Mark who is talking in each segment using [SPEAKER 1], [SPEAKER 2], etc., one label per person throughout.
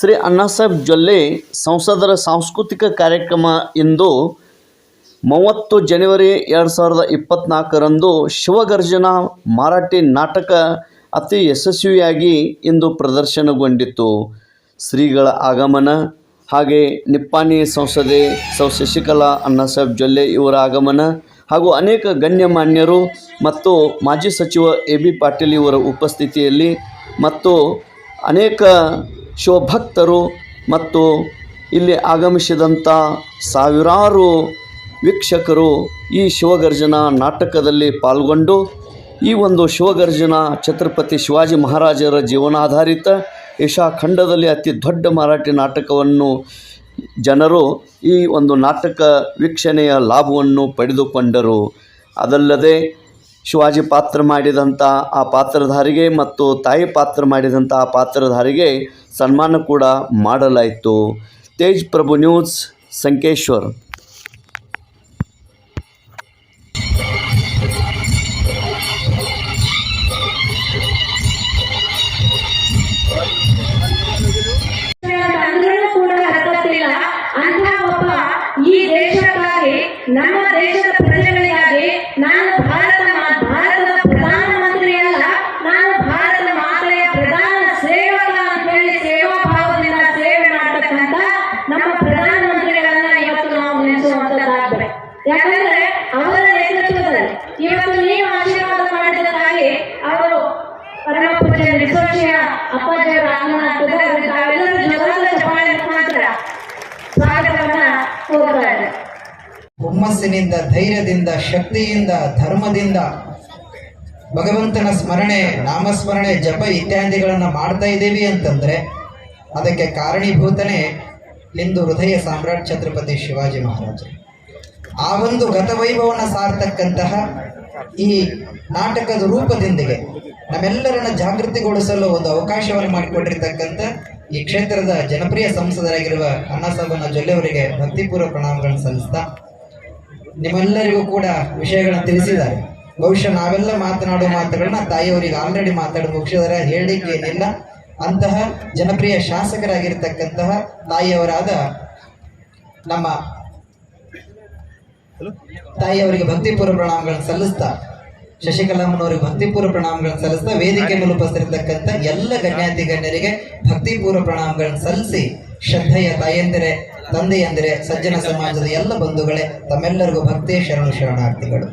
[SPEAKER 1] ಶ್ರೀ ಅಣ್ಣಾಸಾಹೇಬ್ ಜೊಲ್ಲೆ ಸಂಸದರ ಸಾಂಸ್ಕೃತಿಕ ಕಾರ್ಯಕ್ರಮ ಇಂದು ಮೂವತ್ತು ಜನವರಿ ಎರಡು ಸಾವಿರದ ಇಪ್ಪತ್ತ್ನಾಲ್ಕರಂದು ಶಿವಗರ್ಜನ ಮರಾಠಿ ನಾಟಕ ಅತಿ ಯಶಸ್ವಿಯಾಗಿ ಇಂದು ಪ್ರದರ್ಶನಗೊಂಡಿತು ಶ್ರೀಗಳ ಆಗಮನ ಹಾಗೆ ನಿಪ್ಪಾಣಿ ಸಂಸದೆ ಸೌ ಶಶಿಕಲಾ ಅಣ್ಣಾಸಾಹೇಬ್ ಜೊಲ್ಲೆ ಇವರ ಆಗಮನ ಹಾಗೂ ಅನೇಕ ಗಣ್ಯಮಾನ್ಯರು ಮತ್ತು ಮಾಜಿ ಸಚಿವ ಎ ಬಿ ಪಾಟೀಲ್ ಇವರ ಉಪಸ್ಥಿತಿಯಲ್ಲಿ ಮತ್ತು ಅನೇಕ ಶಿವಭಕ್ತರು ಮತ್ತು ಇಲ್ಲಿ ಆಗಮಿಸಿದಂಥ ಸಾವಿರಾರು ವೀಕ್ಷಕರು ಈ ಶಿವಗರ್ಜನ ನಾಟಕದಲ್ಲಿ ಪಾಲ್ಗೊಂಡು, ಈ ಒಂದು ಶಿವಗರ್ಜನ ಛತ್ರಪತಿ ಶಿವಾಜಿ ಮಹಾರಾಜರ ಜೀವನಾಧಾರಿತ ಏಷ್ಯಾ ಖಂಡದಲ್ಲಿ ಅತಿ ದೊಡ್ಡ ಮರಾಠಿ ನಾಟಕವನ್ನು ಜನರು ಈ ಒಂದು ನಾಟಕ ವೀಕ್ಷಣೆಯ ಲಾಭವನ್ನು ಪಡೆದುಕೊಂಡರು. ಅದಲ್ಲದೆ ಶಿವಾಜಿ ಪಾತ್ರ ಮಾಡಿದಂಥ ಆ ಪಾತ್ರಧಾರಿಗೆ ಮತ್ತು ತಾಯಿ ಪಾತ್ರ ಮಾಡಿದಂಥ ಆ ಪಾತ್ರಧಾರಿಗೆ ಸನ್ಮಾನ ಕೂಡ ಮಾಡಲಾಯಿತು. ತೇಜ್ ಪ್ರಭು ನ್ಯೂಸ್, ಸಂಕೇಶ್ವರ್.
[SPEAKER 2] ನಮ್ಮ
[SPEAKER 3] ಹುಮ್ಮಸ್ಸಿನಿಂದ, ಧೈರ್ಯದಿಂದ, ಶಕ್ತಿಯಿಂದ, ಧರ್ಮದಿಂದ. ಭಗವಂತನ ಸ್ಮರಣೆ, ನಾಮಸ್ಮರಣೆ, ಜಪ ಇತ್ಯಾದಿಗಳನ್ನು ಮಾಡ್ತಾ ಇದ್ದೀವಿ ಅಂತಂದರೆ ಅದಕ್ಕೆ ಕಾರಣೀಭೂತನೇ ಇಂದು ಹೃದಯ ಸಾಮ್ರಾಟ್ ಛತ್ರಪತಿ ಶಿವಾಜಿ ಮಹಾರಾಜ ಆ ಒಂದು ಗತವೈಭವನ ಸಾರ್ತಕ್ಕಂತಹ ಈ ನಾಟಕದ ರೂಪದೊಂದಿಗೆ ನಮ್ಮೆಲ್ಲರನ್ನ ಜಾಗೃತಿಗೊಳಿಸಲು ಒಂದು ಅವಕಾಶವನ್ನು ಮಾಡಿಕೊಂಡಿರ್ತಕ್ಕಂಥ ಈ ಕ್ಷೇತ್ರದ ಜನಪ್ರಿಯ ಸಂಸದರಾಗಿರುವ ಅಣ್ಣಾಸಾಬನ ಜೊಲ್ಲೆಯವರಿಗೆ ಭಕ್ತಿಪೂರ್ವ ಪ್ರಣಾಮಗಳನ್ನು ಸಲ್ಲಿಸ್ತಾ ನಿಮ್ಮೆಲ್ಲರಿಗೂ ಕೂಡ ವಿಷಯಗಳನ್ನು ತಿಳಿಸಿದ್ದಾರೆ. ಬಹುಶಃ ನಾವೆಲ್ಲ ಮಾತನಾಡುವ ಮಾತುಗಳನ್ನ ತಾಯಿಯವರಿಗೆ ಆಲ್ರೆಡಿ ಮಾತಾಡಿ ಮುಗಿಸಿದರೆ ಹೇಳಲಿಕ್ಕೆ ಏನಿಲ್ಲ ಅಂತಹ ಜನಪ್ರಿಯ ಶಾಸಕರಾಗಿರ್ತಕ್ಕಂತಹ ತಾಯಿಯವರಾದ ನಮ್ಮ ತಾಯಿಯವರಿಗೆ ಭಕ್ತಿಪೂರ್ವ ಪ್ರಣಾಮಗಳನ್ನು ಸಲ್ಲಿಸ್ತಾ ಶಶಿಕಲಾಮ್ಮನವರಿಗೆ ಭಕ್ತಿಪೂರ್ವ ಪ್ರಣಾಮಗಳನ್ನು ಸಲ್ಲಿಸ್ತಾ ವೇದಿಕೆ ಮೇಲೆ ಉಪಸ್ಥಿರತಕ್ಕಂತ ಎಲ್ಲ ಗಣ್ಯಾತಿ ಗಣ್ಯರಿಗೆ ಭಕ್ತಿಪೂರ್ವ ಪ್ರಣಾಮಗಳನ್ನು ಸಲ್ಲಿಸಿ ಶ್ರದ್ಧೆಯ ತಾಯಂದಿರೆ ತಂದೆಯಂದಿರೆ ಸಜ್ಜನ ಸಮಾಜದ ಎಲ್ಲ ಬಂಧುಗಳೇ ತಮ್ಮೆಲ್ಲರಿಗೂ ಭಕ್ತಿಯ ಶರಣು ಶರಣಾರ್ಥಿಗಳು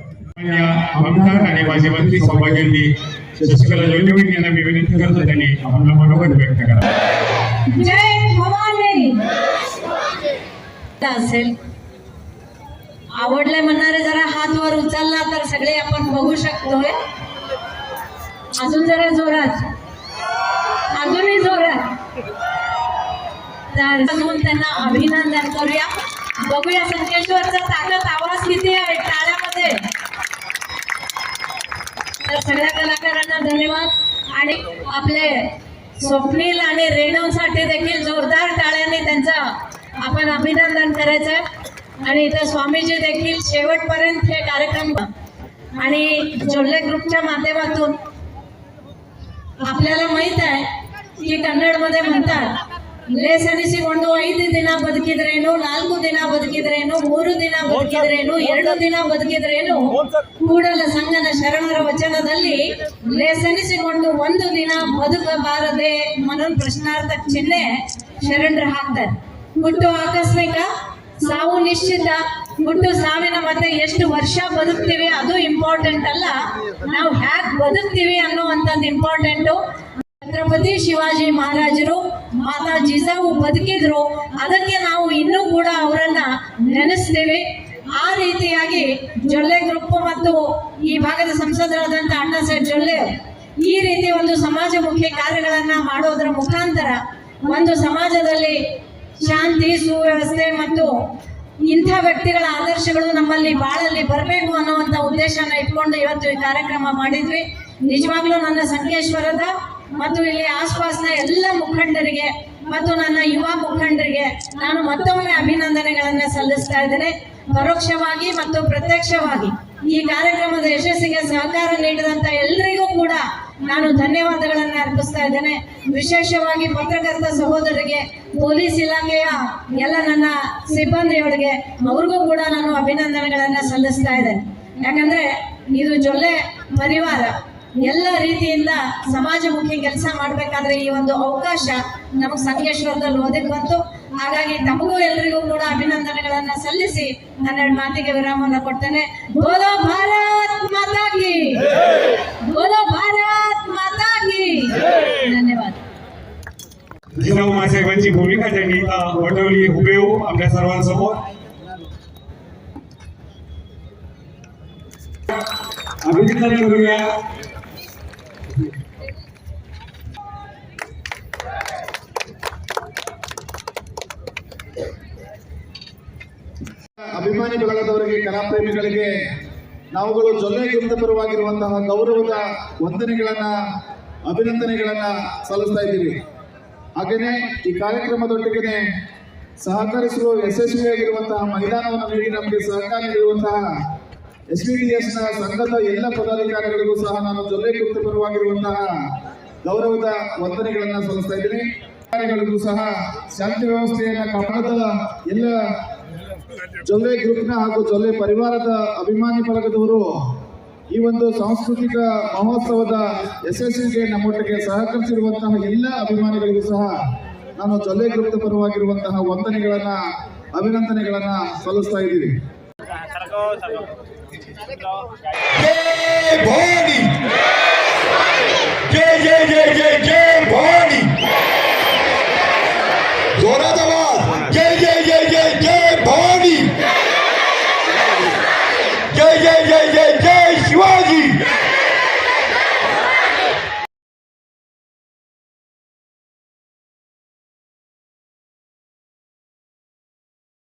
[SPEAKER 4] या आमदार आणि माझे मंत्री सौभाग्यांनी शशिकला जोडलेवणी यांना मी विनंती करतो त्यांनी आपला मनोगत व्यक्त करा
[SPEAKER 2] जय भवानी असेल आवडलंय म्हणणारे जरा हात वर उचलला तर सगळे आपण बघू शकतोय अजून जरा जोरात अजूनही जोरात तर म्हणून त्यांना अभिनंदन करूया. बघूया संकेश्वरचा ताकद आवाज किती आहे टाळ्यामध्ये. तर सगळ्या कलाकारांना धन्यवाद. आणि आपले स्वप्नील आणि रेणूसाठी देखील जोरदार टाळ्यांनी त्यांचा आपण अभिनंदन करायचं आणि इथं स्वामीजी देखील शेवटपर्यंत हे कार्यक्रम आणि जोडले ग्रुपच्या माध्यमातून. आपल्याला माहीत आहे की कन्नडमध्ये म्हणतात ಲೇಸನಿಸಿಕೊಂಡು ಐದು ದಿನ ಬದುಕಿದ್ರೇನು ನಾಲ್ಕು ದಿನ ಬದುಕಿದ್ರೇನು ಮೂರು ದಿನ ಬದುಕಿದ್ರೇನು ಎರಡು ದಿನ ಬದುಕಿದ್ರೇನು ಕೂಡಲ ಸಂಘದ ಶರಣರ ವಚನದಲ್ಲಿ ಲೇಸನಿಸಿಕೊಂಡು ಒಂದು ದಿನ ಬದುಕಬಾರದೆ ಮನೋ ಪ್ರಶ್ನಾರ್ಥ ಚಿಹ್ನೆ ಶರಣರು ಹಾಕ್ತಾರೆ. ಹುಟ್ಟು ಆಕಸ್ಮಿಕ ಸಾವು ನಿಶ್ಚಿತ ಹುಟ್ಟು ಸಾವಿನ ಮತ್ತೆ ಎಷ್ಟು ವರ್ಷ ಬದುಕ್ತೀವಿ ಅದು ಇಂಪಾರ್ಟೆಂಟ್ ಅಲ್ಲ. ನಾವು ಹ್ಯಾಕ್ ಬದುಕ್ತೀವಿ ಅನ್ನುವಂಥದ್ದು ಇಂಪಾರ್ಟೆಂಟು ಛತ್ರಪತಿ ಶಿವಾಜಿ ಮಹಾರಾಜರು ಮಾತಾ ಜಿಜಾವು ಬದುಕಿದ್ರು. ಅದಕ್ಕೆ ನಾವು ಇನ್ನೂ ಕೂಡ ಅವರನ್ನ ನೆನೆಸ್ತೇವೆ. ಆ ರೀತಿಯಾಗಿ ಜೊಲ್ಲೆ ಗ್ರೂಪ್ ಮತ್ತು ಈ ಭಾಗದ ಸಂಸದರಾದಂಥ ಅಣ್ಣ ಸಾಹೇಬ್ ಜೊಲ್ಲೆ ಈ ರೀತಿ ಒಂದು ಸಮಾಜಮುಖಿ ಕಾರ್ಯಗಳನ್ನ ಮಾಡೋದ್ರ ಮುಖಾಂತರ ಒಂದು ಸಮಾಜದಲ್ಲಿ ಶಾಂತಿ, ಸುವ್ಯವಸ್ಥೆ ಮತ್ತು ಇಂಥ ವ್ಯಕ್ತಿಗಳ ಆದರ್ಶಗಳು ನಮ್ಮಲ್ಲಿ ಬಾಳಲ್ಲಿ ಬರಬೇಕು ಅನ್ನುವಂಥ ಉದ್ದೇಶನ ಇಟ್ಕೊಂಡು ಇವತ್ತು ಈ ಕಾರ್ಯಕ್ರಮ ಮಾಡಿದ್ವಿ. ನಿಜವಾಗ್ಲೂ ನನ್ನ ಸಂಕೇಶ್ವರದ ಮತ್ತು ಇಲ್ಲಿ ಆಸ್ಪಾಸ್ನ ಎಲ್ಲ ಮುಖಂಡರಿಗೆ ಮತ್ತು ನನ್ನ ಯುವ ಮುಖಂಡರಿಗೆ ನಾನು ಮತ್ತೊಮ್ಮೆ ಅಭಿನಂದನೆಗಳನ್ನ ಸಲ್ಲಿಸ್ತಾ ಇದ್ದೇನೆ. ಪರೋಕ್ಷವಾಗಿ ಮತ್ತು ಪ್ರತ್ಯಕ್ಷವಾಗಿ ಈ ಕಾರ್ಯಕ್ರಮದ ಯಶಸ್ಸಿಗೆ ಸಹಕಾರ ನೀಡಿದಂತ ಎಲ್ಲರಿಗೂ ಕೂಡ ನಾನು ಧನ್ಯವಾದಗಳನ್ನ ಅರ್ಪಿಸ್ತಾ ಇದ್ದೇನೆ. ವಿಶೇಷವಾಗಿ ಪತ್ರಕರ್ತ ಸಹೋದರಿಗೆ, ಪೊಲೀಸ್ ಇಲಾಖೆಯ ಎಲ್ಲ ನನ್ನ ಸಿಬ್ಬಂದಿಯವರಿಗೆ ಅವ್ರಿಗೂ ಕೂಡ ನಾನು ಅಭಿನಂದನೆಗಳನ್ನ ಸಲ್ಲಿಸ್ತಾ ಇದ್ದೇನೆ. ಯಾಕಂದ್ರೆ ಇದು ಜೊಲ್ಲೆ ಪರಿವಾರ. ಎಲ್ಲ ರೀತಿಯಿಂದ ಸಮಾಜಮುಖಿ ಕೆಲಸ ಮಾಡಬೇಕಾದ್ರೆ ಈ ಒಂದು ಅವಕಾಶ ನಮಗೆ ಸಂಕೇಶ್ವರದಲ್ಲಿ ಒದಗಿ ಬಂತು ಹಾಗಾಗಿ ತಮಗೂ ಎಲ್ರಿಗೂ ಕೂಡ ಅಭಿನಂದನೆಗಳನ್ನ ಸಲ್ಲಿಸಿ ಹನ್ನೆರಡು ಮಾತಿಗೆ ವಿರಾಮವನ್ನು ಕೊಡ್ತೇನೆ ಬೋಲೋ ಭಾರತ್ ಮಾತಾ ಕಿ ಬೋಲೋ ಭಾರತ್ ಮಾತಾ ಕಿ ಧನ್ಯವಾದ
[SPEAKER 4] जिजाऊ मासाहेबांची भूमिका त्यांनी इथं वटवली हुबेहू आपल्या सर्वांसमोर अभिनंदन करूया
[SPEAKER 5] ಅಭಿಮಾನಿ ಬಳಗದವರಿಗೆ ಕಲಾಪ್ರೇಮಿಗಳಿಗೆ, ನಾವುಗಳು ಜೊಲ್ಲೆ ಗಿರಿದ ಪರವಾಗಿರುವಂತಹ ಗೌರವದ ವಂದನೆಗಳನ್ನ, ಅಭಿನಂದನೆಗಳನ್ನ ಸಲ್ಲಿಸ್ತಾ ಇದ್ದೀವಿ. ಹಾಗೆಯೇ ಈ ಕಾರ್ಯಕ್ರಮದೊಟ್ಟಿಗೆ ಸಹಕರಿಸುವ ಯಶಸ್ವಿಯಾಗಿರುವಂತಹ ಮೈದಾನವನ್ನು ನೀಡಿ ನಮಗೆ ಸಹಕಾರ ನೀಡುವಂತಹ ಎಸ್ ಬಿ ಡಿ ಎಸ್ನ ಸಂಘದ ಎಲ್ಲ ಪದಾಧಿಕಾರಿಗಳಿಗೂ ಸಹ ನಾನು ಜೊಲ್ಲೆ ಪರವಾಗಿರುವಂತಹ ಗೌರವದ ವಂದನೆಗಳನ್ನ ಸಲ್ಲಿಸ್ತಾ ಇದ್ದೀನಿ. ಅಧಿಕಾರಿಗಳಿಗೂ ಸಹ ಶಾಂತಿ ವ್ಯವಸ್ಥೆಯನ್ನ ಕಾಪಾಡದ ಎಲ್ಲ ಜೊಲ್ಲೆ ಗ್ರೂಪ್ನ ಹಾಗೂ ಜೊಲ್ಲೆ ಪರಿವಾರದ ಅಭಿಮಾನಿ ಬಳಗದವರು ಈ ಒಂದು ಸಾಂಸ್ಕೃತಿಕ ಮಹೋತ್ಸವದ ಯಶಸ್ಸಿಗೆ ನಮ್ಮೊಟ್ಟಿಗೆ ಸಹಕರಿಸಿರುವಂತಹ ಎಲ್ಲ ಅಭಿಮಾನಿಗಳಿಗೂ ಸಹ ನಾನು ಜೊಲ್ಲೆ ಗ್ರೂಪ್ ಪರವಾಗಿರುವಂತಹ ವಂದನೆಗಳನ್ನ, ಅಭಿನಂದನೆಗಳನ್ನ ಸಲ್ಲಿಸ್ತಾ ಇದ್ದೀವಿ.
[SPEAKER 6] ಜೈ ಜೈ ಜೈ ಜೈ ಜೈ. yeah.